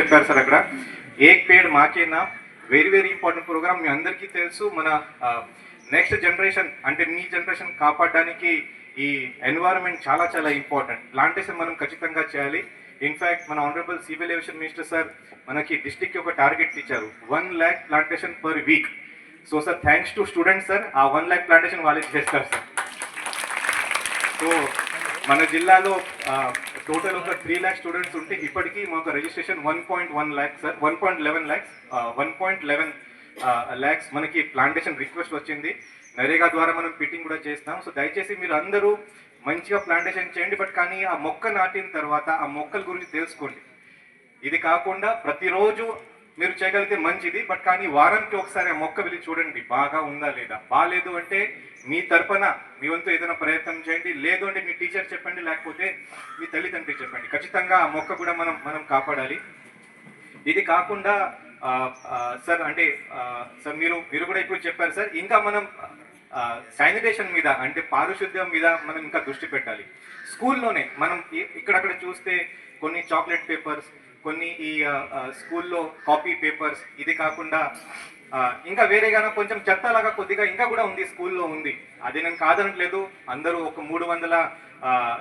చెప్పారు సార్ అక్కడ. ఏక్ పేడ్ మాకేనా వెరీ వెరీ ఇంపార్టెంట్ ప్రోగ్రామ్ మీ అందరికీ తెలుసు. మన నెక్స్ట్ జనరేషన్ అంటే మీ జనరేషన్ కాపాడడానికి ఈ ఎన్వైరన్మెంట్ చాలా చాలా ఇంపార్టెంట్ ప్లాంటేషన్ మనం ఖచ్చితంగా చేయాలి. ఇన్ఫాక్ట్ మన honourable civil aviation minister sir మనకి డిస్టిక్ ఒక టార్గెట్ ఇచ్చారు. One lakh plantation per week so sir thanks to students sir ఆ వన్ ల్యాక్ ప్లాంటేషన్ వాళ్ళే చేస్తారు సార్ సో మన జిల్లాలో టోటల్ ఒక త్రీ ల్యాక్ స్టూడెంట్స్ ఉంటే ఇప్పటికీ మాకు registration one point one lakhs sir one point eleven lakhs one point eleven lakhs మనకి ప్లాంటేషన్ రిక్వెస్ట్ వచ్చింది. నరేగా ద్వారా మనం పిట్టింగ్ కూడా చేస్తాం. సో దయచేసి మీరు అందరూ మంచిగా ప్లాంటేషన్ చేయండి. బట్ కానీ ఆ మొక్క నాటిన తర్వాత ఆ మొక్కల గురించి తెలుసుకోండి. ఇది కాకుండా ప్రతిరోజు మీరు చేయగలిగితే మంచిది బట్ కానీ వారానికి ఒకసారి ఆ మొక్క వెళ్ళి చూడండి బాగా ఉందా లేదా? బాగాలేదు అంటే మీ తరపున మీ వంతు ఏదైనా ప్రయత్నం చేయండి లేదు అంటే మీ టీచర్ చెప్పండి లేకపోతే మీ తల్లిదండ్రులు చెప్పండి. ఖచ్చితంగా ఆ మొక్క కూడా మనం మనం కాపాడాలి. ఇది కాకుండా సార్ అంటే సార్ మీరు మీరు కూడా ఇప్పుడు చెప్పారు సార్ ఇంకా మనం శానిటేషన్ మీద అంటే పారిశుద్ధ్యం మీద మనం ఇంకా దృష్టి పెట్టాలి. స్కూల్లోనే మనం ఇక్కడక్కడ చూస్తే కొన్ని చాక్లెట్ పేపర్స్ కొన్ని ఈ స్కూల్లో కాపీ పేపర్స్ ఇది కాకుండా ఇంకా ఇంకా వేరేగానో కొంచెం చెత్త లాగా కొద్దిగా ఇంకా కూడా ఉంది స్కూల్లో ఉంది. అది నేను కాదనట్లేదు. అందరూ ఒక మూడు వందల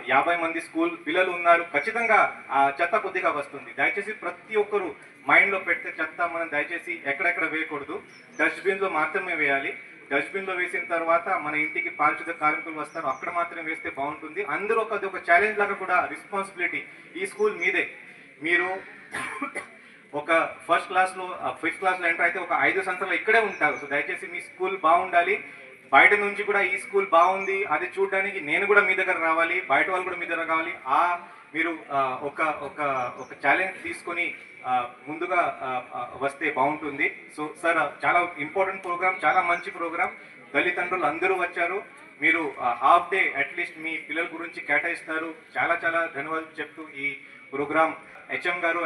యాభై మంది స్కూల్ పిల్లలు ఉన్నారు. ఖచ్చితంగా ఆ చెత్త కొద్దిగా వస్తుంది. దయచేసి ప్రతి ఒక్కరు మైండ్లో పెడితే చెత్త మనం దయచేసి ఎక్కడెక్కడ వేయకూడదు. డస్ట్బిన్లో మాత్రమే వేయాలి. డస్ట్బిన్లో వేసిన తర్వాత మన ఇంటికి పారిశుద్ధ కార్మికులు వస్తారు. అక్కడ మాత్రమే వేస్తే బాగుంటుంది. అందరూ ఒక ఒక ఛాలెంజ్ లాగా కూడా రెస్పాన్సిబిలిటీ ఈ స్కూల్ మీదే. మీరు ఒక ఫస్ట్ క్లాస్లో ఫిఫ్త్ క్లాస్లో ఎంటర్ అయితే ఒక ఐదు సంవత్సరాలు ఇక్కడే ఉంటారు. సో దయచేసి మీ స్కూల్ బాగుండాలి. బయట నుంచి కూడా ఈ స్కూల్ బాగుంది. అది చూడడానికి నేను కూడా మీ దగ్గర రావాలి. బయట వాళ్ళు కూడా మీ దగ్గర రావాలి. ఆ మీరు ఒక ఒక ఒక ఛాలెంజ్ తీసుకొని ముందుగా వస్తే బాగుంటుంది. సో సార్ చాలా ఇంపార్టెంట్ ప్రోగ్రామ్ చాలా మంచి ప్రోగ్రామ్ తల్లిదండ్రులు అందరూ వచ్చారు. మీరు హాఫ్ డే అట్లీస్ట్ మీ పిల్లల గురించి కేటాయిస్తారు. చాలా చాలా ధన్యవాదాలు చెప్తూ ఈ program హెచ్ఎం గారు